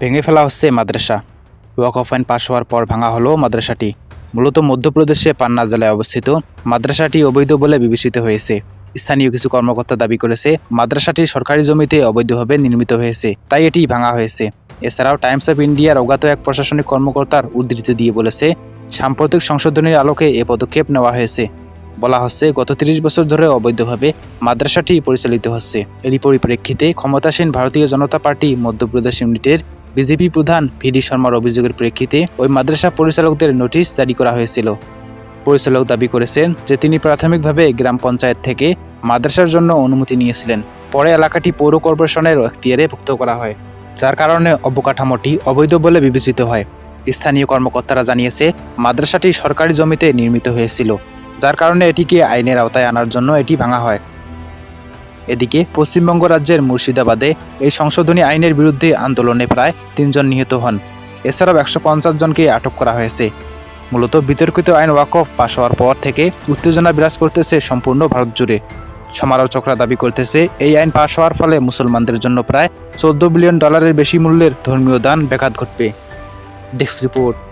ভেঙে ফেলা হচ্ছে মাদ্রাসা। ওয়াক অফ আইন পাশ হওয়ার পর ভাঙা হলো মাদ্রাসাটি। মূলত মধ্যপ্রদেশে পান্না জেলায় অবস্থিত। মাদ্রাসাটি অবৈধ বলে বিবেচিত হয়েছে। স্থানীয় কিছু কর্মকর্তা দাবি করেছে, মাদ্রাসাটি সরকারি জমিতে অবৈধভাবে নির্মিত হয়েছে, তাই এটি ভাঙা হয়েছে। এছাড়াও টাইমস অফ ইন্ডিয়ার অজ্ঞাত এক প্রশাসনিক কর্মকর্তার উদ্ধৃতি দিয়ে বলেছে, সাম্প্রতিক সংশোধনীর আলোকে এ পদক্ষেপ নেওয়া হয়েছে। বলা হচ্ছে, গত তিরিশ বছর ধরে অবৈধভাবে মাদ্রাসাটি পরিচালিত হচ্ছে। এরই পরিপ্রেক্ষিতে ক্ষমতাসীন ভারতীয় জনতা পার্টি মধ্যপ্রদেশ ইউনিটের বিজেপি প্রধান ভিডি শর্মার অভিযোগের প্রেক্ষিতে ওই মাদ্রাসা পরিচালকদের নোটিশ জারি করা হয়েছিল। পরিচালক দাবি করেছেন যে তিনি প্রাথমিকভাবে গ্রাম পঞ্চায়েত থেকে মাদ্রাসার জন্য অনুমতি নিয়েছিলেন। পরে এলাকাটি পৌর কর্পোরেশনের এখতিয়ারে ভুক্ত করা হয়, যার কারণে অবকাঠামোটি অবৈধ বলে বিবেচিত হয়। স্থানীয় কর্মকর্তারা জানিয়েছে, মাদ্রাসাটি সরকারি জমিতে নির্মিত হয়েছিল, যার কারণে এটিকে আইনের আওতায় আনার জন্য এটি ভাঙা হয়। এদিকে পশ্চিমবঙ্গ রাজ্যের মুর্শিদাবাদে এই সংশোধনী আইনের বিরুদ্ধে আন্দোলনে প্রায় তিনজন নিহত হন। এছাড়াও একশো পঞ্চাশ জনকে আটক করা হয়েছে। মূলত বিতর্কিত আইন ওয়াকফ পাশ হওয়ার পর থেকে উত্তেজনা বিরাজ করতেছে সম্পূর্ণ ভারত জুড়ে। সমালোচকরা দাবি করতেছে, এই আইন পাশ হওয়ার ফলে মুসলমানদের জন্য প্রায় চোদ্দ বিলিয়ন ডলারের বেশি মূল্যের ধর্মীয় দান ব্যাঘাত ঘটবে। Desk report.